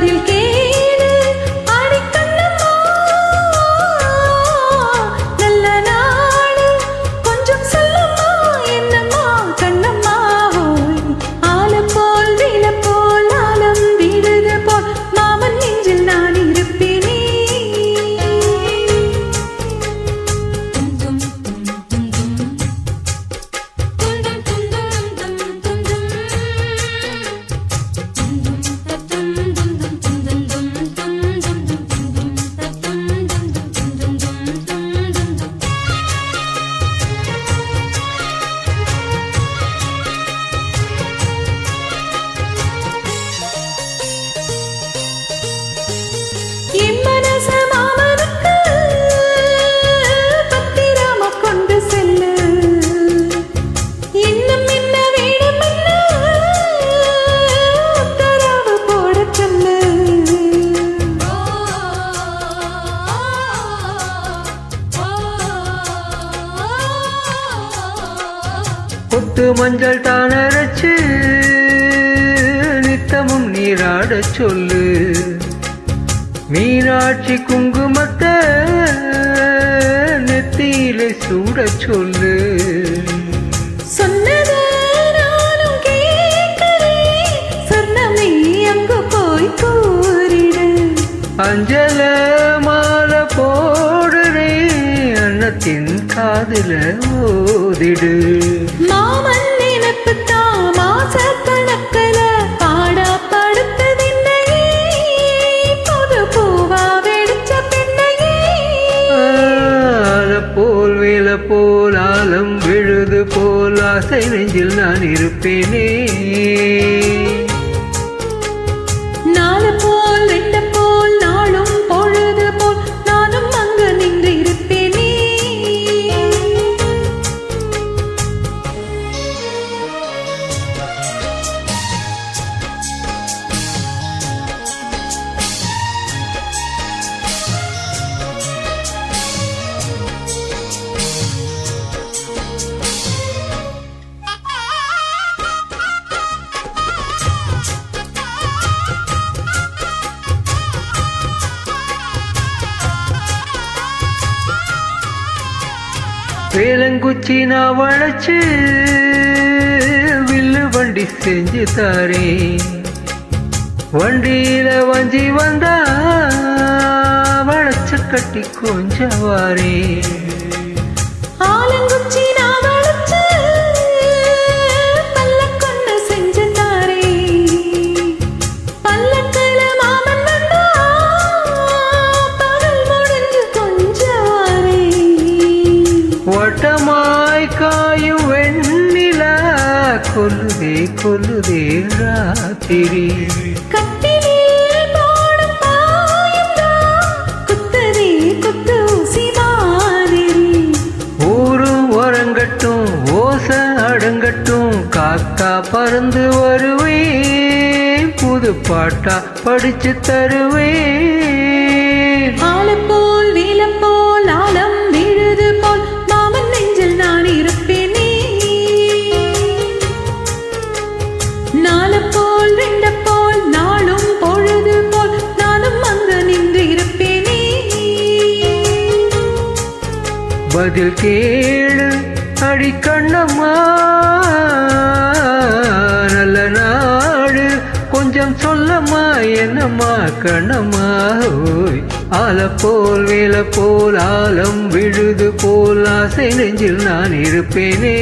பதில் கொத்து மஞ்சள் தானரைச்சு நித்தமும் நீராடச் சொல்லு. மீனாட்சி குங்குமத்தை நெத்தியிலே சூடச் சொல்லு. அஞ்சல அன்னத்தின் காதுல ஓதிடு மாமன் நினைப்பு தான் மாச கணக்கல பாடா படுத்ததில்லையே. புது பூவா வெடிச்ச பெண்ணையே. போல் வேல போல் ஆலம் விழுது போல் ஆசை நெஞ்சில் நான் இருப்பேனே. வேலங்குச்சி நான் வளைச்சு வில்லு வண்டி செஞ்சு தாரேன். வண்டியில வஞ்சி வந்தா வளைச்சு கட்டி கொஞ்சம் வாரேன். கொல்லுதே கொல்லுதே ராத்திரி. உறங்கட்டும் ஓச அடங்கட்டும் காக்கா பறந்து வருவேன் புது பாட்டா படிச்சு தருவேன். ஆலம் போல் வீலம் போல் ஆலம் விழுது பதில் கேளு அடிக்கண்ணம்மா நல்ல நாடு கொஞ்சம் சொல்லம்மா என்னம்மா கண்ணம்மா? ஓய் ஆல போல் வேல போல் ஆலம் விழுது போல் ஆசை நெஞ்சில் நான் இருப்பேனே.